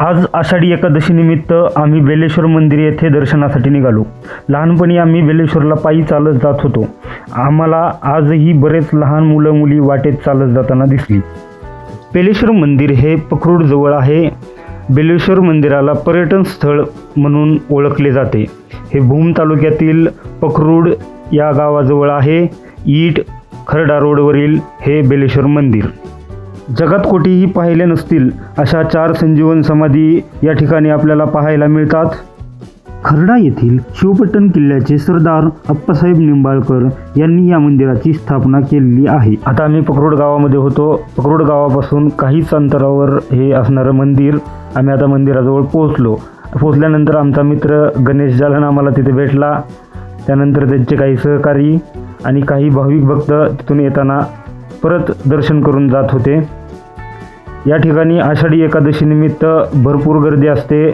आज आषाढी एकादशीनिमित्त आम्ही बेलेश्वर मंदिर येथे दर्शनासाठी निघालो. लहानपणी आम्ही बेलेश्वरला पायी चालत जात होतो. आम्हाला आजही बरेच लहान मुलं मुली वाटेत चालत जाताना दिसली. बेलेश्वर मंदिर हे पखरूडजवळ आहे. बेलेश्वर मंदिराला पर्यटन स्थळ म्हणून ओळखले जाते. हे भूम तालुक्यातील पखरूड या गावाजवळ आहे. ईट खरडा रोडवरील हे बेलेश्वर मंदिर. जगात कोठेही पाहिले नसतील अशा चार संजीवन समाधी या ठिकाणी आपल्याला पाहायला मिळतात. खर्डा येथील शिवपट्टण किल्ल्याचे सरदार अप्पासाहेब निंबाळकर यांनी या मंदिराची स्थापना केलेली आहे. आता आम्ही पकरोड गावामध्ये होतो. पकरोड गावापासून काहीच अंतरावर हे असणारं मंदिर आम्ही आता मंदिराजवळ पोहोचलो. पोहोचल्यानंतर आमचा मित्र गणेश जालन आम्हाला तिथे भेटला. त्यानंतर त्यांचे काही सहकारी आणि काही भाविक भक्त तिथून येताना परत दर्शन करून जात होते. या ठिकाणी आषाढी एकादशीनिमित्त भरपूर गर्दी असते.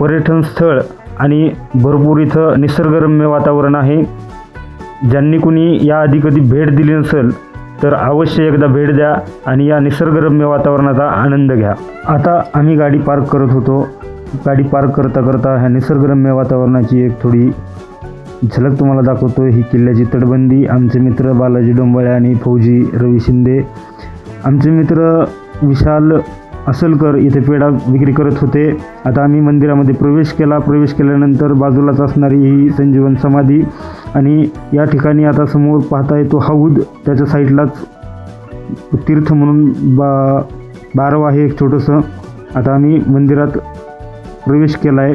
पर्यटन स्थळ आणि भरपूर इथं निसर्गरम्य वातावरण आहे. ज्यांनी कुणी याआधी कधी भेट दिली नसेल तर अवश्य एकदा भेट द्या आणि या निसर्गरम्य वातावरणाचा आनंद घ्या. आता आम्ही गाडी पार्क करत होतो. गाडी पार्क करता करता ह्या निसर्गरम्य वातावरणाची एक थोडी झलक तुम्हाला दाखवतो ही किल्ल्याची तटबंदी आमचे मित्र बालाजी डोंबाळे आणि फौजी रवी शिंदे. आमचे मित्र विशाल असलकर इथे पेढा विक्री करत होते. आता आम्ही मंदिरामध्ये प्रवेश केला. प्रवेश केल्यानंतर बाजूलाच असणारी ही संजीवन समाधी आणि या ठिकाणी आता समोर पाहता येतो हौद त्याच्या साईडलाच तीर्थ म्हणून बा बारव आहे एक छोटंसं. आता आम्ही मंदिरात प्रवेश केला आहे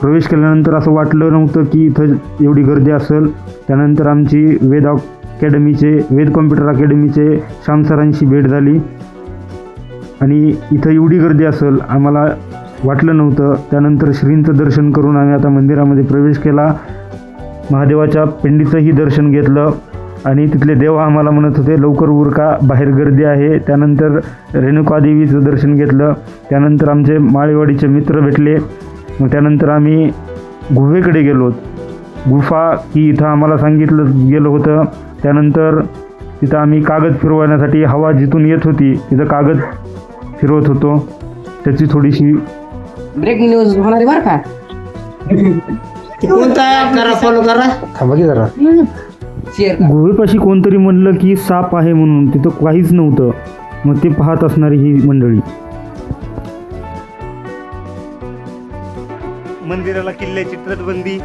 प्रवेश केल्यानंतर असं वाटलं नव्हतं की इथं एवढी गर्दी असेल. त्यानंतर आमची वेद अकॅडमीचे वेद कॉम्प्युटर अकॅडमीचे श्याम सरांशी भेट झाली. आणि इथं एवढी गर्दी असेल आम्हाला वाटलं नव्हतं. त्यानंतर श्रींचं दर्शन करून आम्ही आता मंदिरामध्ये प्रवेश केला. महादेवाच्या पिंडीचंही दर्शन घेतलं. आणि तिथले देव आम्हाला म्हणत होते लवकर उरका बाहेर गर्दी आहे. त्यानंतर रेणुकादेवीचं दर्शन घेतलं. त्यानंतर आमचे माळेवाडीचे मित्र भेटले. मग त्यानंतर आम्ही गुहेकडे गेलो. गुफा की इथं आम्हाला सांगितलं गेलं होतं. त्यानंतर तिथं आम्ही कागद फिरवण्यासाठी हवा जिथून येत होती तिथं कागद फिरवत होतो. त्याची थोडीशी ब्रेकिंग न्यूज होणार आहे बरं का? ते कोणता आहे? करा फॉलो करा. थांबा की जरा. शेअर गुहेपाशी कोणतरी म्हणलं की साप आहे म्हणून. तिथं काहीच नव्हतं. मग ते पाहत असणारी ही मंडळी. मंदिराला किल्ल्याची तटबंदी.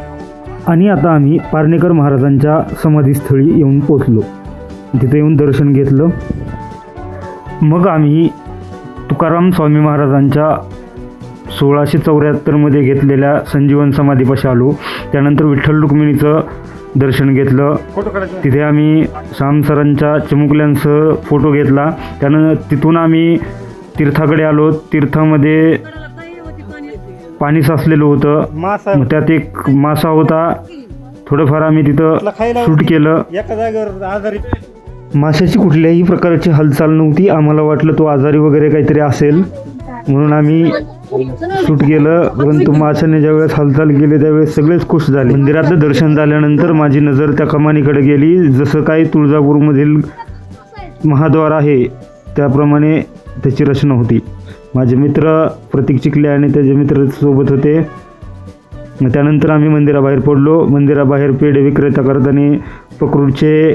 आणि आता आम्ही पारणेकर महाराजांच्या समाधीस्थळी येऊन पोचलो तिथे येऊन दर्शन घेतलं. मग आम्ही तुकाराम स्वामी महाराजांच्या सोळाशे चौऱ्याहत्तरमध्ये घेतलेल्या संजीवन समाधीपाशी आलो त्यानंतर विठ्ठल रुक्मिणीचं दर्शन घेतलं. तिथे आम्ही श्याम सरांच्या चिमुकल्यांसह फोटो घेतला. त्यानं तिथून आम्ही तीर्थाकडे आलो. तीर्थामध्ये पाणी साचलेलं होतं. त्यात एक मासा होता. थोडंफार आम्ही तिथं शूट केलं. माशाची कुठल्याही प्रकारची हालचाल नव्हती. आम्हाला वाटलं तो आजारी वगैरे काहीतरी असेल. म्हणून आम्ही शूट केलं. परंतु माशाने ज्यावेळेस हालचाल केली त्यावेळेस सगळेच खुश झाले. मंदिरातलं दर्शन झाल्यानंतर माझी नजर त्या कमानीकडे गेली. जसं काही तुळजापूरमधील महाद्वार आहे त्याप्रमाणे त्याची रचना होती. माझे मित्र प्रतीक चिखले आणि त्याचे मित्र सोबत होते. मग त्यानंतर आम्ही मंदिराबाहेर पडलो. मंदिराबाहेर पेढे विक्रेता करताना पकडूचे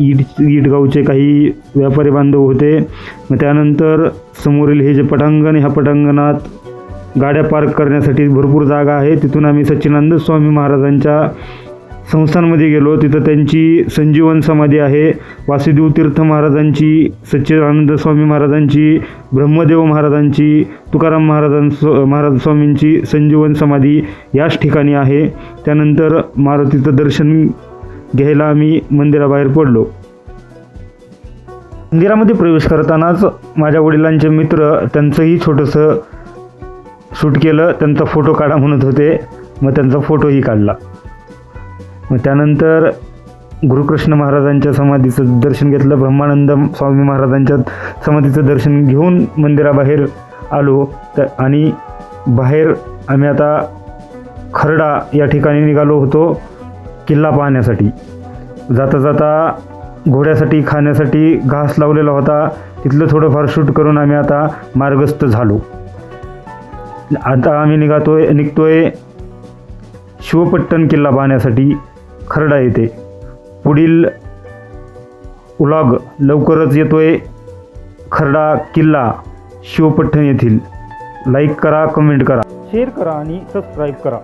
ईट ईटगावचे काही व्यापारी बांधव होते. मग त्यानंतर समोरील हे जे पटांगण ह्या पटांगणात गाड्या पार्क करण्यासाठी भरपूर जागा आहे. तिथून आम्ही सच्चिदानंद स्वामी महाराजांच्या संस्थांमध्ये गेलो. तिथं त्यांची संजीवन समाधी आहे. वासुदेव तीर्थ महाराजांची सच्चिदानंद स्वामी महाराजांची ब्रह्मदेव महाराजांची तुकाराम महाराजां महाराज स्वामींची संजीवन समाधी याच ठिकाणी आहे. त्यानंतर मारुतीचं दर्शन घ्यायला आम्ही मंदिराबाहेर पडलो. मंदिरामध्ये प्रवेश करतानाच माझ्या वडिलांचे मित्र त्यांचंही छोटंसं शूट केलं त्यांचा फोटो काढा म्हणत होते मग त्यांचा फोटोही काढला. मग त्यानंतर गुरुकृष्ण महाराजांच्या समाधीचं दर्शन घेतलं ब्रह्मानंद स्वामी महाराजांच्या समाधीचं दर्शन घेऊन मंदिराबाहेर आलो. तर आणि बाहेर आम्ही आता खरडा या ठिकाणी निघालो होतो. किल्ला पाहण्यासाठी. जाता जाता घोड्यासाठी खाण्यासाठी घास लावलेला होता. तिथलं थोडंफार शूट करून आम्ही आता मार्गस्थ झालो. आता आम्ही निघातोय निघतोय शिवपट्टण किल्ला पाहण्यासाठी खरडा येते पुढील उलाग लवकरच येतोय. खरडा किल्ला शिवपट्टण येथील. लाईक करा कमेंट करा. शेअर करा आणि सबस्क्राईब करा.